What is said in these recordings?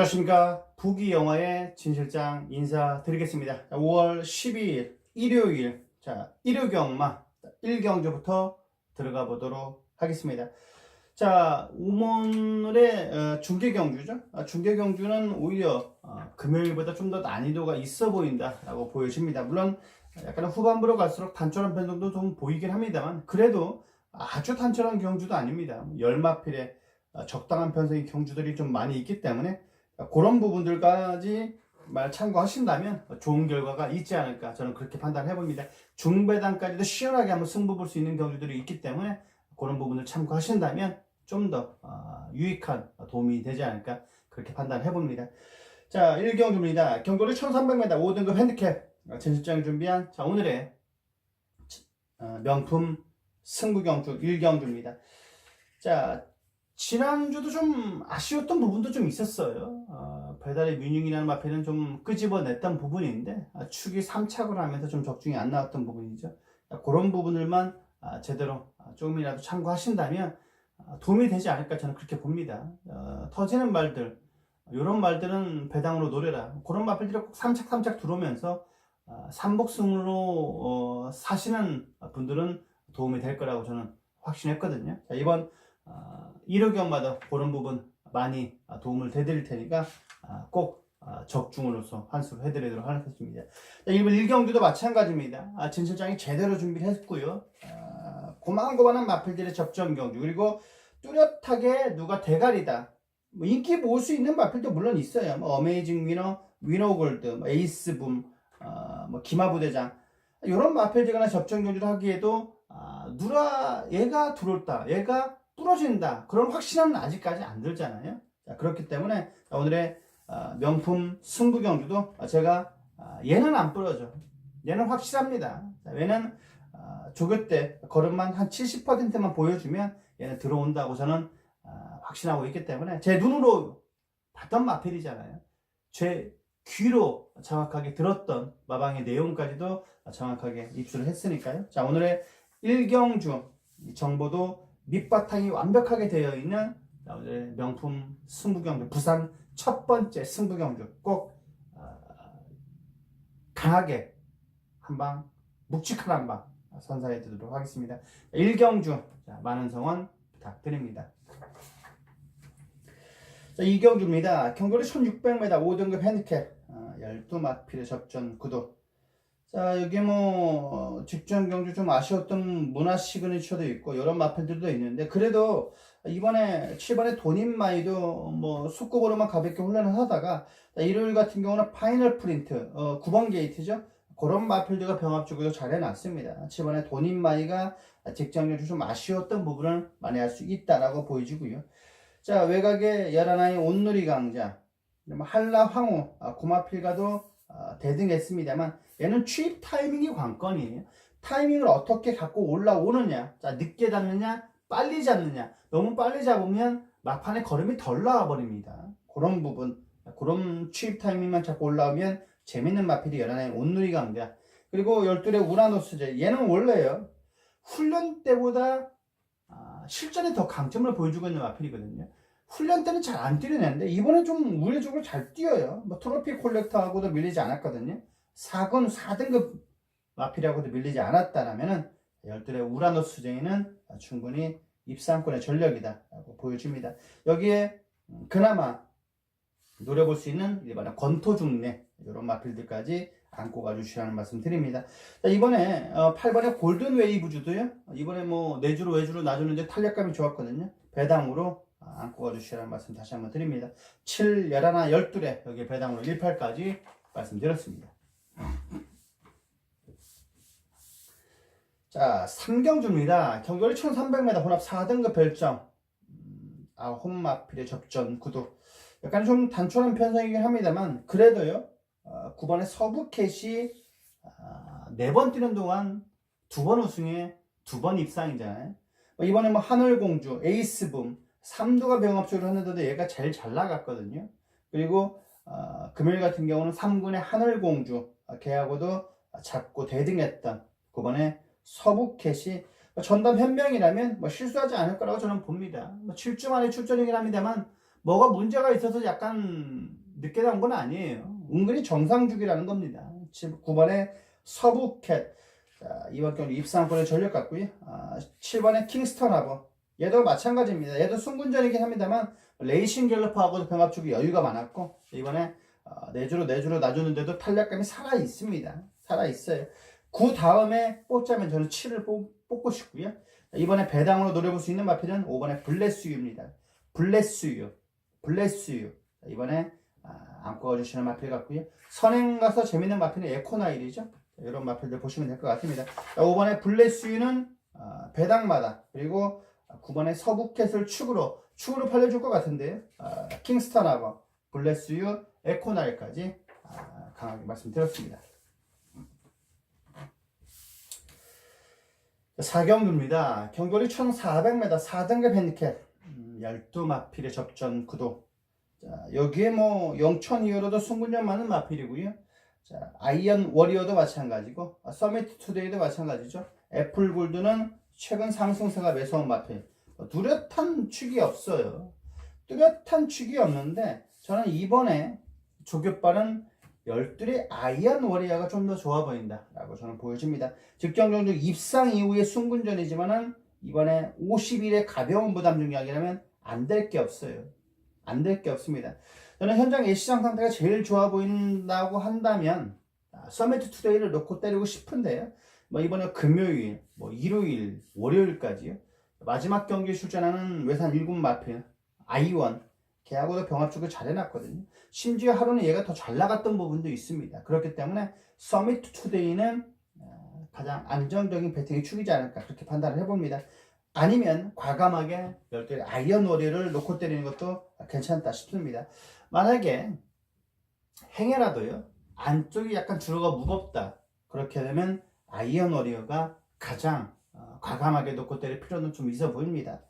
안녕하십니까. 부기영화의 진실장 인사드리겠습니다. 5월 12일 일요일, 자, 일요경마 1경주부터 들어가 보도록 하겠습니다. 자, 오늘의 어, 중계경주죠. 아, 중계경주는 오히려 어, 금요일보다 좀 더 난이도가 있어 보인다 라고 보여집니다. 물론 약간 후반부로 갈수록 단촐한 변동도 좀 보이긴 합니다만 그래도 아주 단촐한 경주도 아닙니다. 열마필에 어, 적당한 편성의 경주들이 좀 많이 있기 때문에 그런 부분들까지 말 참고하신다면 좋은 결과가 있지 않을까 저는 그렇게 판단해 봅니다. 중배당까지도 시원하게 한번 승부 볼 수 있는 경주들이 있기 때문에 그런 부분을 참고하신다면 좀 더 유익한 도움이 되지 않을까 그렇게 판단해 봅니다. 자, 1경주입니다. 경고를 1300m 5등급 핸디캡 전실장이 준비한 자, 오늘의 어, 명품 승부경주 1경주입니다. 자, 지난주도 좀 아쉬웠던 부분도 좀 있었어요. 어, 배달의 뮤닝이라는 마페는 좀 끄집어냈던 부분인데 아, 축이 3착을 하면서 좀 적중이 안 나왔던 부분이죠. 아, 그런 부분들만 아, 제대로 아, 조금이라도 참고하신다면 아, 도움이 되지 않을까 저는 그렇게 봅니다. 어, 터지는 말들 이런 말들은 배당으로 노려라. 그런 마필들이 꼭 3착 3착 들어오면서 아, 삼복승으로 어, 사시는 분들은 도움이 될 거라고 저는 확신했거든요. 자, 이번 어, 1호경마다 그런 부분 많이 아, 도움을 되드릴 테니까 아, 꼭 아, 적중으로서 환수를 해드리도록 하겠습니다. 자, 일본 1경주도 마찬가지입니다. 아, 진 실장이 제대로 준비를 했고요. 아, 고만고만한 마필들의 접전 경주 그리고 뚜렷하게 누가 대가리다. 뭐 인기 모을 수 있는 마필도 물론 있어요. 뭐 어메이징 위너, 위너 골드, 뭐 에이스 붐, 어, 뭐 기마 부대장 이런 마필들과나 접전 경주를 하기에도 아, 누가 얘가 들어올다, 얘가 부러진다 그런 확신은 아직까지 안 들잖아요. 자, 그렇기 때문에 오늘의 어, 명품 승부 경주도 제가 아, 얘는 안 부러져. 얘는 확실합니다. 자, 얘는 어, 조교 때 걸음만 한 70%만 보여주면 얘는 들어온다고 저는 아, 확신하고 있기 때문에 제 눈으로 봤던 마필이잖아요. 제 귀로 정확하게 들었던 마방의 내용까지도 정확하게 입수를 했으니까요. 자 오늘의 일경주 정보도 밑바탕이 완벽하게 되어 있는 명품 승부경주 부산 첫 번째 승부경주 꼭 어, 강하게 한 방 묵직한 한 방 선사해 드리도록 하겠습니다. 일경주 자, 많은 성원 부탁드립니다. 자, 이경주입니다. 경거리 1600m 5등급 핸디캡 어, 12마필의 접전 구도 자 여기 뭐 직전 경주 좀 아쉬웠던 문화 시그니처도 있고 여러 마필들도 있는데 그래도 이번에 7번에 돈인마이도 뭐 속국으로만 가볍게 훈련을 하다가 일요일 같은 경우는 파이널 프린트 어, 9번 게이트죠? 그런 마필들과 병합적으로 잘 해놨습니다. 7번에 돈인마이가 직전 경주 좀 아쉬웠던 부분을 많이 할 수 있다라고 보여지고요. 자 외곽에 열하나의 온누리 강자 한라 황후 아, 고마필과도 어, 대등했습니다만 얘는 취입 타이밍이 관건이에요. 타이밍을 어떻게 갖고 올라오느냐, 자 늦게 잡느냐, 빨리 잡느냐. 너무 빨리 잡으면 막판에 걸음이 덜 나와 버립니다. 그런 부분, 그런 취입 타이밍만 잡고 올라오면 재밌는 마필이 연하의 온누리 강자. 그리고 열둘의 우라노스제. 얘는 원래요 훈련 때보다 아, 실전에 더 강점을 보여주고 있는 마필이거든요. 훈련 때는 잘 안 뛰어내는데 이번에 좀 우회적으로 잘 뛰어요. 뭐 트로피 콜렉터하고도 밀리지 않았거든요. 4군 4등급 마필하고도 밀리지 않았다라면은 열들의 우라노스 제이는 충분히 입상권의 전력이다라고 보여줍니다. 여기에 음, 그나마 노려볼 수 있는 일반의 권토중내 이런 마필들까지 안고 가주시라는 말씀 드립니다. 자, 이번에 어, 8번에 골든 웨이브주도요. 이번에 뭐 내주로 외주로 놔주는데 탄력감이 좋았거든요. 배당으로 아, 안고 가주시라는 말씀 다시 한번 드립니다. 7, 11, 12에 여기 배당으로 18까지 말씀드렸습니다. 자, 3경주입니다. 경거리 1300m 혼합 4등급 별점. 음, 아, 홈마필의 접전 구도. 약간 좀 단촐한 편성이긴 합니다만, 그래도요, 어, 9번의 서부캣이 아, 4번 뛰는 동안 두번 우승에 두번 입상이잖아요. 뭐 이번에 뭐 하늘공주, 에이스붐, 삼두가 병합적으로 했는데도 얘가 제일 잘 나갔거든요. 그리고 어, 금요일 같은 경우는 3군의 하늘공주 어, 걔하고도 잡고 대등했던 그번에 서부캣이 뭐 전담 현명이라면 뭐 실수하지 않을 거라고 저는 봅니다. 뭐 7주 만에 출전이긴 합니다만 뭐가 문제가 있어서 약간 늦게 나온 건 아니에요. 은근히 정상주기라는 겁니다. 9번에 서부캣. 자, 이번 경기 입상권의 전력 같고요. 아, 7번에 킹스턴 하버. 얘도 마찬가지입니다. 얘도 순군전이긴 합니다만 레이싱 갤러프하고도 병합축이 여유가 많았고 이번에 어, 내주로 내주로 놔주는데도 탄력감이 살아 있습니다. 살아 있어요. 그 다음에 뽑자면 저는 7을 뽑, 뽑고 싶고요. 이번에 배당으로 노려볼 수 있는 마필은 5번에 블레스유입니다. 블레스유, 블레스유. 이번에 아, 안고 가주시는 마필 같고요. 선행 가서 재밌는 마필은 에코나일이죠. 이런 마필들 보시면 될 것 같습니다. 5번에 블레스유는 아, 배당마다 그리고 9번에 서부캣을 축으로 축으로 팔려줄 것 같은데요. 아, 킹스턴하고 블레스유, 에코나일까지 아, 강하게 말씀드렸습니다. 4경주입니다. 경거리 1400m 4등급 핸디캡 음, 12마필의 접전 구도 자, 여기에 뭐 영천 이후로도 승분전 많은 마필이고요. 자, 아이언 워리어도 마찬가지고 아, 서미트 투데이도 마찬가지죠. 애플 골드는 최근 상승세가 매서운 마필. 뭐 뚜렷한 축이 없어요. 뚜렷한 축이 없는데 저는 이번에 조교빠는 열둘의 아이언 워리어가 좀 더 좋아 보인다라고 저는 보여집니다. 직경정주 입상 이후의 승군전이지만은 이번에 50일의 가벼운 부담 중량이라면 안 될 게 없어요. 안 될 게 없습니다. 저는 현장 예시장 상태가 제일 좋아 보인다고 한다면 아, 서미트 투데이를 놓고 때리고 싶은데요. 뭐 이번에 금요일, 뭐 일요일, 월요일까지요. 마지막 경기에 출전하는 외산 1군 마필 아이원 걔하고도 병합축을 잘 해놨거든요. 심지어 하루는 얘가 더 잘 나갔던 부분도 있습니다. 그렇기 때문에 서미트 투데이는 어, 가장 안정적인 배팅의 축이지 않을까 그렇게 판단을 해봅니다. 아니면 과감하게 열대 아이언 워리를 놓고 때리는 것도 괜찮다 싶습니다. 만약에 행해라도요 안쪽이 약간 주로가 무겁다 그렇게 되면 아이언 워리어가 가장 어, 과감하게 놓고 때릴 필요는 좀 있어 보입니다.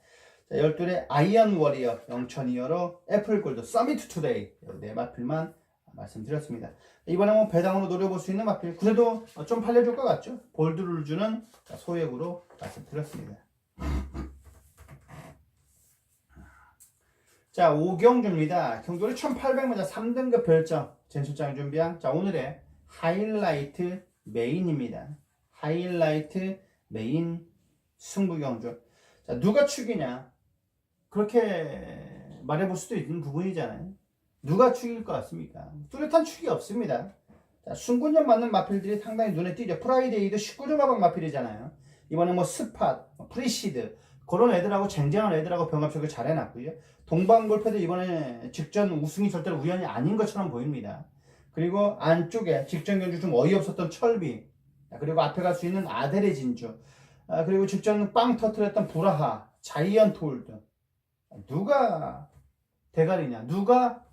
자, 12의 아이언 워리어 0,200로 애플 골드 서미트 투데이 네 마필만 말씀드렸습니다. 이번에 뭐 배당으로 노려볼 수 있는 마필 그래도 좀 팔려줄 것 같죠? 볼드를 주는 소액으로 말씀드렸습니다. 자, 오경주입니다. 경도리 1800m 3등급 별점 젠출장 준비한 자, 오늘의 하이라이트 메인입니다. 하이라이트 메인 승부경주. 자, 누가 축이냐? 그렇게 말해볼 수도 있는 부분이잖아요. 누가 축일 것 같습니까? 뚜렷한 축이 없습니다. 자, 순군전 맞는 마필들이 상당히 눈에 띄죠. 프라이데이도 19점 마방 마필이잖아요. 이번에 뭐 스팟, 뭐 프리시드 그런 애들하고 쟁쟁한 애들하고 병합축을 잘 해놨고요. 동방골패도 이번에 직전 우승이 절대로 우연이 아닌 것처럼 보입니다. 그리고 안쪽에 직전 경주 좀 어이없었던 철비 그리고 앞에 갈 수 있는 아델의 진주 아, 그리고 직전 빵 터트렸던 브라하 자이언트 홀드 누가 대가리냐 누가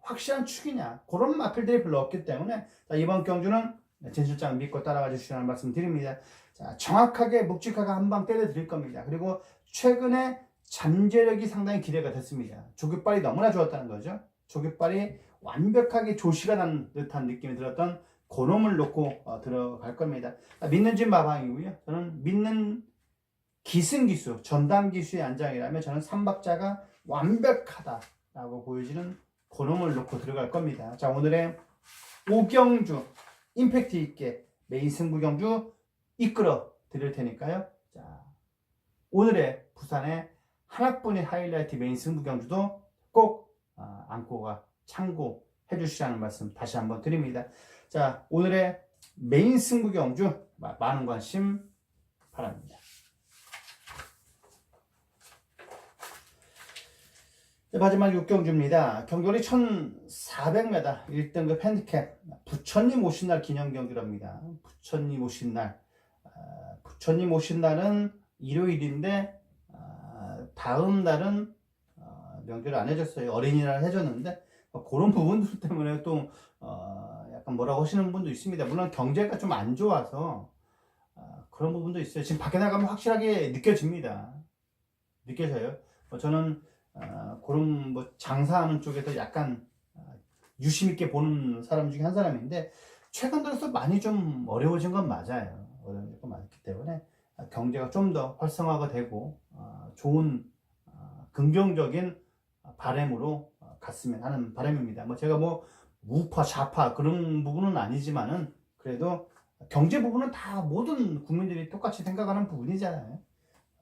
확실한 축이냐 그런 마필들이 별로 없기 때문에 자, 이번 경주는 진실장 믿고 따라가 주시라는 말씀 드립니다. 자, 정확하게 묵직하게 한 방 때려 드릴 겁니다. 그리고 최근에 잠재력이 상당히 기대가 됐습니다. 조깃발이 너무나 좋았다는 거죠. 조깃발이 완벽하게 조시가 난 듯한 느낌이 들었던 그놈을 놓고 어, 들어갈 겁니다. 아, 믿는 집 마방이고요. 저는 믿는 기승기수, 전담기수의 안장이라면 저는 삼박자가 완벽하다라고 보여지는 그놈을 놓고 들어갈 겁니다. 자, 오늘의 오경주 임팩트 있게 메인 승부 경주 이끌어 드릴 테니까요. 자, 오늘의 부산의 하나뿐인 하이라이트 메인 승부 경주도 꼭 어, 안고가 참고해 주시라는 말씀 다시 한번 드립니다. 자, 오늘의 메인 승부 경주 많은 관심 바랍니다. 네, 마지막 6경주입니다. 경거리 1400m 1등급 핸디캡 부처님 오신 날 기념 경주랍니다. 부처님 오신 날 아, 부처님 오신 날은 일요일인데 아, 다음 날은 아, 명절을 안 해줬어요. 어린이날 해줬는데 그런 부분들 때문에 또 어, 뭐라고 하시는 분도 있습니다. 물론 경제가 좀 안 좋아서 그런 부분도 있어요. 지금 밖에 나가면 확실하게 느껴집니다. 느껴져요. 뭐 저는 어, 그런 뭐 장사하는 쪽에서 약간 어, 유심 있게 보는 사람 중에 한 사람인데 최근 들어서 많이 좀 어려워진 건 맞아요. 어려워진 건 많기 때문에 경제가 좀 더 활성화가 되고 어, 좋은 어, 긍정적인 바램으로 어, 갔으면 하는 바람입니다. 뭐 제가 뭐 우파 좌파 그런 부분은 아니지만은 그래도 경제 부분은 다 모든 국민들이 똑같이 생각하는 부분이잖아요.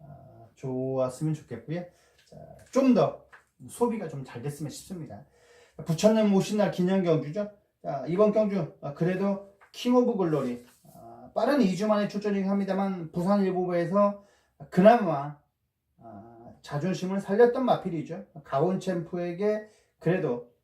아, 좋았으면 좋겠고요. 좀 더 소비가 좀 잘 됐으면 싶습니다. 부처님 오신 날 기념 경주죠. 자, 이번 경주 아, 그래도 킹 오브 글로리 아, 빠른 2주 만에 출전이긴 합니다만 부산 일보부에서 그나마 아, 자존심을 살렸던 마필이죠. 가온 챔프에게 그래도 아,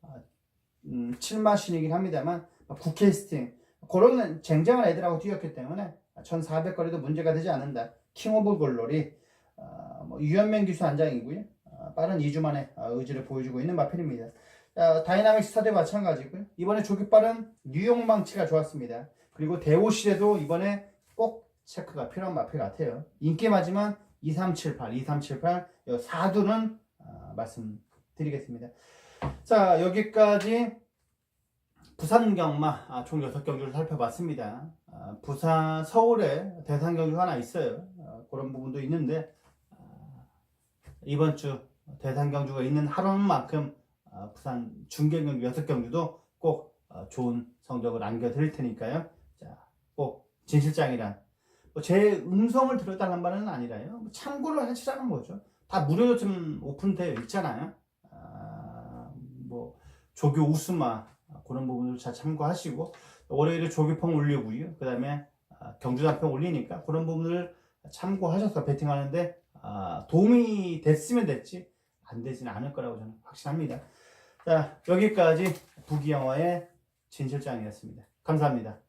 음, 7마 신이긴 합니다만 국캐스팅 그런 쟁쟁한 애들하고 뛰었기 때문에 1400거리도 문제가 되지 않는다. 킹 오브 글로리 아, 뭐 유현명 기수 안장이고요. 아, 빠른 2주 만에 아, 의지를 보여주고 있는 마필입니다. 자, 다이나믹 스타드 마찬가지고요. 이번에 조기 빠른 뉴욕 망치가 좋았습니다. 그리고 대오실에도 이번에 꼭 체크가 필요한 마필 같아요. 인기마지만 2378, 2378, 4두는 아, 말씀드리겠습니다. 자, 여기까지 부산 경마 아, 총 6경주를 살펴봤습니다. 아, 부산, 서울에 대상 경주 하나 있어요. 아, 그런 부분도 있는데 아, 이번 주 대상 경주가 있는 하루는 만큼 아, 부산 중계 경주 6경주도 꼭 어, 좋은 성적을 안겨드릴 테니까요. 자, 꼭 진실장이란 뭐 제 음성을 들어달란 말은 아니라요. 뭐 참고를 하시라는 거죠. 다 무료로 좀 오픈되어 있잖아요. 아, 뭐 조교 우스마 아, 그런 부분을 잘 참고하시고 월요일에 조교평 올리고요. 그 다음에 경주단평 올리니까 그런 부분을 참고하셔서 베팅하는데 아, 도움이 됐으면 됐지 안 되지는 않을 거라고 저는 확신합니다. 자 여기까지 부기영화의 진실장이었습니다. 감사합니다.